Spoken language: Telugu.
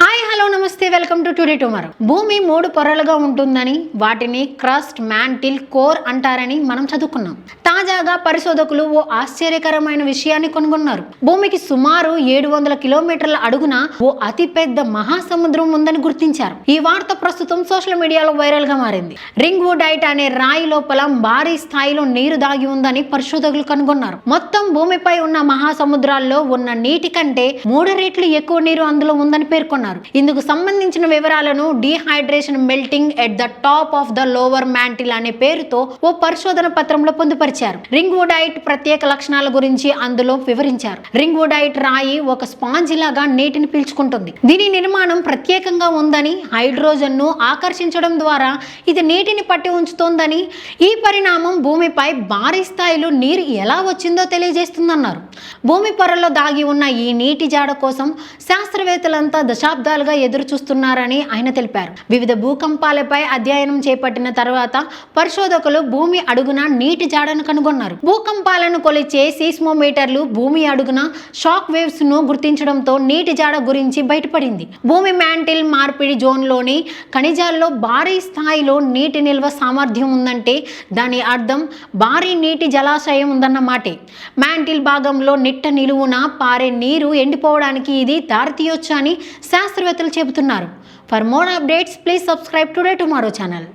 హాయ్ హలో నమస్తే వెల్కమ్ టు టుడే టుమారో. భూమి మూడు పొరలుగా ఉంటుందని వాటిని క్రస్ట్ మ్యాంటిల్ కోర్ అంటారని మనం చదువుకున్నాం. తాజాగా పరిశోధకులు ఓ ఆశ్చర్యకరమైన విషయాన్ని కనుగొన్నారు. భూమికి సుమారు ఏడు వందల కిలోమీటర్ల అడుగున ఓ అతి పెద్ద మహాసముద్రం ఉందని గుర్తించారు. ఈ వార్త ప్రస్తుతం సోషల్ మీడియాలో వైరల్గా మారింది. రింగ్ డైట్ అనే రాయి లోపల భారీ స్థాయిలో నీరు దాగి ఉందని పరిశోధకులు కనుగొన్నారు. మొత్తం భూమిపై ఉన్న మహాసముద్రాల్లో ఉన్న నీటి కంటే మూడు రెట్లు ఎక్కువ నీరు అందులో ఉందని పేర్కొన్నారు. ఇందుకు సంబంధించిన వివరాలను dehydration melting at the top of the lower mantle అనే పేరుతో ఓ పరిశోధన పత్రంలో పొందుపరిచారు. రింగ్ వుడైట్ ప్రత్యేక లక్షణాల గురించి అందులో వివరించారు. రింగ్ వుడైట్ రాయి ఒక స్పాంజ్ లాగా నీటిని పీల్చుకుంటుంది. దీని నిర్మాణం ప్రత్యేకంగా ఉందని హైడ్రోజన్ను ఆకర్షించడం ద్వారా ఇది నీటిని పట్టి ఉంచుతోందని ఈ పరిణామం భూమిపై భారీ స్థాయిలో నీరు ఎలా వచ్చిందో తెలియజేస్తుందన్నారు. భూమి పొరలో దాగి ఉన్న ఈ నీటి జాడ కోసం శాస్త్రవేత్తలంతా దశాబ్దాలుగా ఎదురు చూస్తున్నారని ఆయన తెలిపారు. వివిధ భూకంపాలపై అధ్యయనం చేపట్టిన తర్వాత పరిశోధకులు భూమి అడుగున నీటి జాడను కనుగొన్నారు. భూకంపాలను కొలిచే సీస్మోమీటర్లు భూమి అడుగున షాక్ వేవ్స్ను గుర్తించడంతో నీటి జాడ గురించి బయటపడింది. భూమి మ్యాంటిల్ మార్పిడి జోన్లోని ఖనిజాల్లో భారీ స్థాయిలో నీటి నిల్వ సామర్థ్యం ఉందంటే దాని అర్థం భారీ నీటి జలాశయం ఉందన్నమాటే మ్యాంటిల్ భాగంలో నిట్ట నిలువున పారే నీరు ఎండిపోవడానికి ఇది దారితీయొచ్చు అని శాస్త్రవేత్తలు చెబుతున్నారు. For more updates please subscribe today tomorrow channel.